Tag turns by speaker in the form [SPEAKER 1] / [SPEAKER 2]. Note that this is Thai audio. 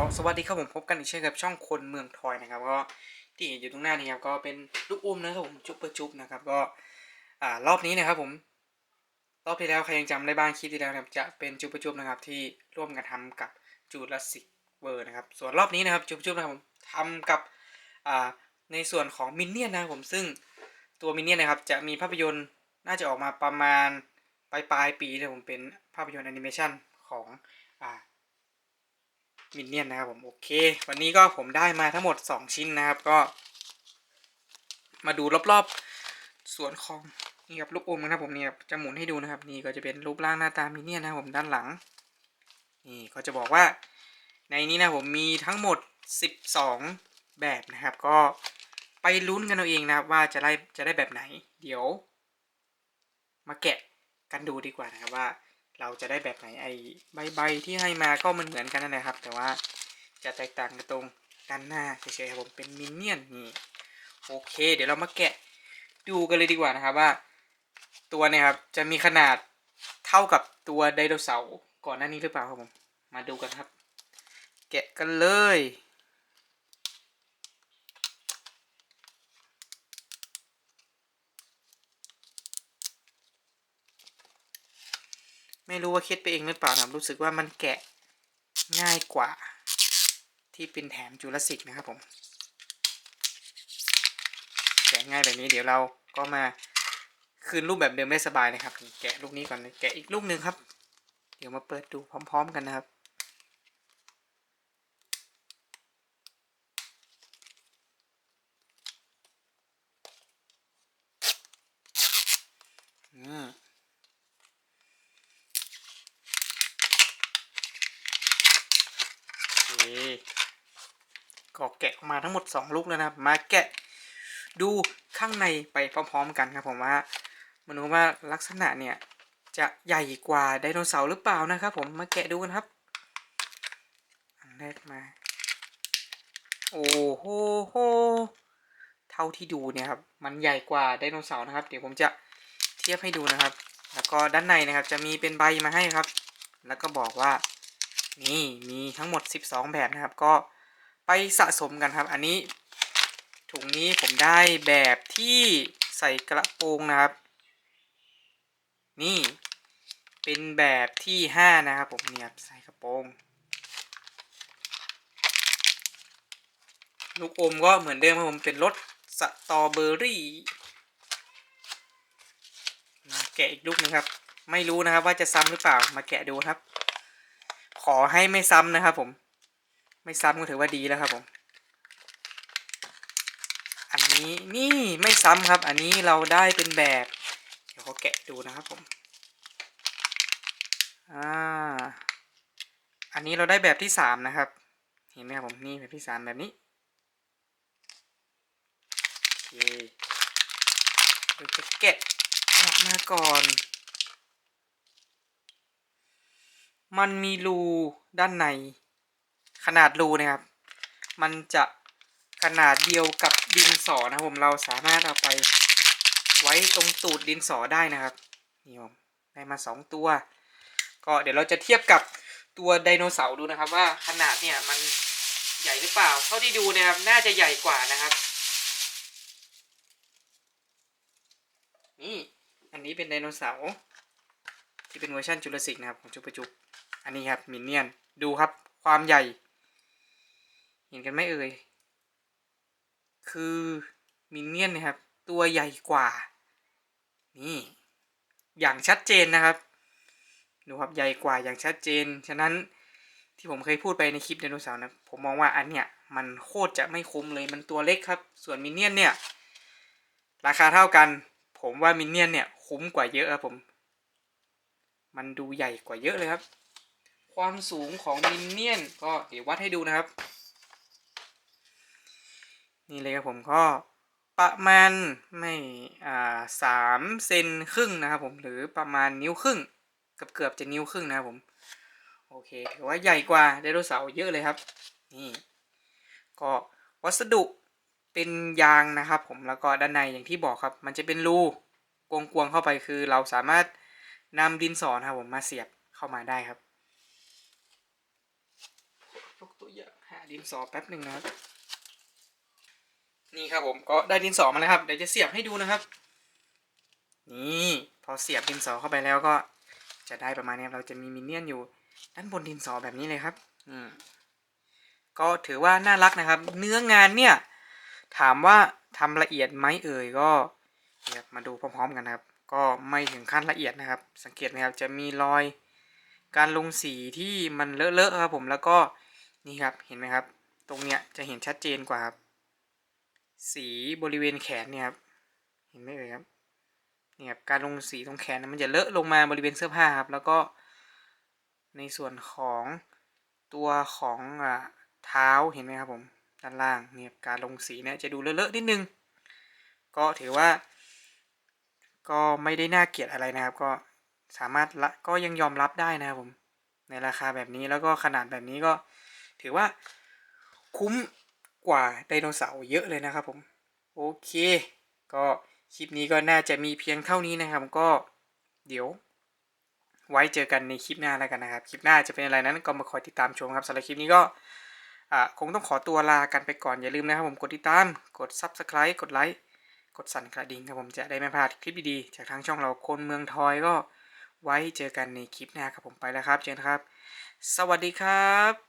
[SPEAKER 1] ก็สวัสดีครับผมพบกันอีกเช่นกับช่องคนเมืองทอยนะครับ ก็ที่เห็นอยู่ตรงหน้านี้ครับก็เป็นลูกอุ้มนะครับผมจุ๊บเปอร์จุ๊บนะครับก็อ่ารอบนี้นะครับผม รอบที่แล้วใครยังจำได้บ้างคลิปที่แล้วนะครับจะเป็นจุ๊บเปอร์จุ๊บนะครับที่ร่วมกันทำกับจูราสสิกเวอร์นะครับส่วนรอบนี้นะครับจุ๊บเปอร์จุ๊บนะครับผมทำกับอ่าในส่วนของมินเนี่ยนนะครับผมซึ่งตัวมินเนี่ยนนะครับจะมีภาพยนตร์น่าจะออกมาประมาณปลายปลายปีนะครับผมเป็นภาพยนตร์แอนิเมชันของอ่า มินเนี่ยนนะครับผมโอเค วันนี้ก็ผมได้มาทั้งหมด 2 ชิ้นนะครับก็ มาดูรอบๆส่วนของนี่ครับลูกอมนะครับผมเนี่ยจะหมุนให้ดูนะครับ นี่ก็จะเป็นรูปร่างหน้าตามินเนี่ยนนะครับผมด้านหลัง นี่ก็จะบอกว่า ในนี้นะผมมีทั้งหมด 12 แบบนะครับ ก็ไปลุ้นกันเอาเองนะครับ ว่าจะได้จะได้แบบไหน เดี๋ยว มาแกะกันดูดีกว่านะครับว่า เราจะได้แบบไหนไอ้ใบใบที่ให้มาก็มันเหมือนกันนั่นแหละครับ แต่ว่าจะแตกต่างกันตรงด้านหน้าเฉยๆครับผมเป็นมินเนี่ยนนี่โอเค เดี๋ยวเรามาแกะดูกันเลยดีกว่านะครับว่า ตัวเนี่ยครับจะมีขนาดเท่ากับตัวไดโนเสาร์ก่อนหน้านี้หรือเปล่าครับผมมาดูกันครับ แกะกันเลย ไม่รู้ว่าคิดไปเองหรือเปล่านะรู้สึกว่ามันแกะง่ายกว่า ที่เป็นแถมจูราสสิกนะครับผม แกะง่ายแบบนี้เดี๋ยวเราก็มาคืนรูปแบบเดิมได้สบายนะครับ แกะลูกนี้ก่อนแกะอีกลูกหนึ่งครับ เดี๋ยวมาเปิดดูพร้อม ๆ กันนะครับอืม โอ เคก็แกะออกมาทั้งหมด 2 ลูกแล้วนะครับ มาแกะดูข้างในไปพร้อมๆกันครับผมว่ามาดูว่าลักษณะเนี่ย จะใหญ่กว่าไดโนเสาร์หรือเปล่านะครับ ผมมาแกะดูกันครับ อันแรกมา โอ้โหโหเท่าที่ดูเนี่ยครับ มันใหญ่กว่าไดโนเสาร์นะครับ เดี๋ยวผมจะเทียบให้ดูนะครับ แล้วก็ด้านในนะครับ จะมีเป็นใบมาให้ครับ แล้วก็บอกว่า นี่มีทั้งหมด 12 แบบนะครับ ก็ไปสะสมกันครับ อันนี้ถุงนี้ผมได้แบบที่ใส่กระโปรงนะครับ นี่เป็นแบบที่5นะครับผมเนี่ยใส่กระโปรงลูกอมก็เหมือนเดิมครับผมเป็นรสสตรอเบอรี่แกะอีกลูกหนึงครับ ไม่รู้นะครับว่าจะซ้ำหรือเปล่ามาแกะดูครับ อให้ไม่ซ้ำนะครับผม ไม่ซ้ำก็ถือว่าดีแล้วครับผม อันนี้นี่ไม่ซ้ำครับ อันนี้เราได้เป็นแบบ เดี๋ยวเขาแกะดูนะครับผม อ่า อันนี้เราได้แบบที่สามนะครับ เห็นไหมครับผมนี่แบบที่สามแบบนี้โอเคเราจะแกะออกมาก่อน มันมีรูด้านใน ขนาดรูนะครับ มันจะขนาดเดียวกับดินสอนะครับผมเราสามารถเอาไปไว้ตรงตูดดินสอได้นะครับนี่ผมได้มาสองตัว ก็เดี๋ยวเราจะเทียบกับตัวไดโนเสาร์ดูนะครับ ว่าขนาดเนี่ยมันใหญ่หรือเปล่า เท่าที่ดูนะครับ น่าจะใหญ่กว่านะครับ นี่ อันนี้เป็นไดโนเสาร์ที่เป็นเวอร์ชันจูราสสิกนะครับของจุปจุบ อันนี้ครับมินเนี่ยน ดูครับ ความใหญ่ เห็นกันไหมเอ่ย คือมินเนี่ยนนะครับ ตัวใหญ่กว่า นี่ อย่างชัดเจนนะครับ ดูครับใหญ่กว่าอย่างชัดเจน ฉะนั้นที่ผมเคยพูดไปในคลิปไดโนเสาร์นะ ผมมองว่าอันเนี้ยมันโคตรจะไม่คุ้มเลยมันตัวเล็กครับ ส่วนมินเนี่ยนเนี่ย ราคาเท่ากัน ผมว่ามินเนี่ยนเนี่ยคุ้มกว่าเยอะครับผม มันดูใหญ่กว่าเยอะเลยครับ ความสูงของมินเนี่ยนก็เดี๋ยววัดให้ดูนะครับ นี่เลยครับผมก็ประมาณไม่อ่าสามเซนครึ่งนะครับผมหรือประมาณนิ้วครึ่งกือบเกือบจะนิ้วครึ่งนะครับผมโอเคถือว่าใหญ่กว่าไดโนเสาร์เยอะเลยครับนี่ก็วัสดุเป็นยางนะครับผมแล้วก็ด้านในอย่างที่บอกครับ มันจะเป็นรูกวงๆเข้าไปคือเราสามารถนำดินสอนะครับผมมาเสียบเข้ามาได้ครับยกตัวอย่าง ดินสอแป๊บหนึ่งนะครับ นี่ครับผมก็ได้ดินสอมาแล้วครับ เดี๋ยวจะเสียบให้ดูนะครับ นี่พอเสียบดินสอเข้าไปแล้วก็ จะได้ประมาณนี้ครับเราจะมีมินเนี่ยนอยู่ ด้านบนดินสอแบบนี้เลยครับ อืมก็ถือว่าน่ารักนะครับ เนื้องานเนี่ย ถามว่าทำละเอียดไหมเอ่ยก็เดี๋ยวมาดูพร้อมๆกันครับ ก็ไม่ถึงขั้นละเอียดนะครับ สังเกตนะครับจะมีรอยการลงสีที่มันเลอะๆครับผมแล้วก็ นี่ครับเห็นไหมครับ ตรงเนี้ยจะเห็นชัดเจนกว่าครับ สีบริเวณแขนเนี่ยครับเห็นไหมเอ่ยครับเนี่ยครับการลงสีตรงแขนนะมันจะเลอะลงมาบริเวณเสื้อผ้าครับ แล้วก็ในส่วนของตัวของอ่าเท้าเห็นไหมครับผมด้านล่างเนี่ยการลงสีเนี่ยจะดูเลอะๆนิดนึง ก็ถือว่า ก็ไม่ได้น่าเกลียดอะไรนะครับ ก็สามารถละก็ยังยอมรับได้นะครับผมในราคาแบบนี้แล้วก็ขนาดแบบนี้ก็ ถือว่าคุ้มกว่าไดโนเสาร์เยอะเลยนะครับผม โอเค ก็คลิปนี้ก็น่าจะมีเพียงเท่านี้นะครับ ก็เดี๋ยว ไว้เจอกันในคลิปหน้าแล้วกันนะครับ คลิปหน้าจะเป็นอะไรนั้น ก็มาคอยติดตามชมครับสำหรับคลิปนี้ก็คงต้องขอตัวลากันไปก่อนอย่าลืมนะครับผมกดติดตาม กด Subscribe กดไลค์กดสั่นกระดิ่งครับผมจะได้ไม่พลาดคลิปดีๆจากทางช่องเราคนเมืองทอยก็ไว้เจอกันในคลิปหน้าครับผมไปแล้วครับ เจอกันครับ สวัสดีครับ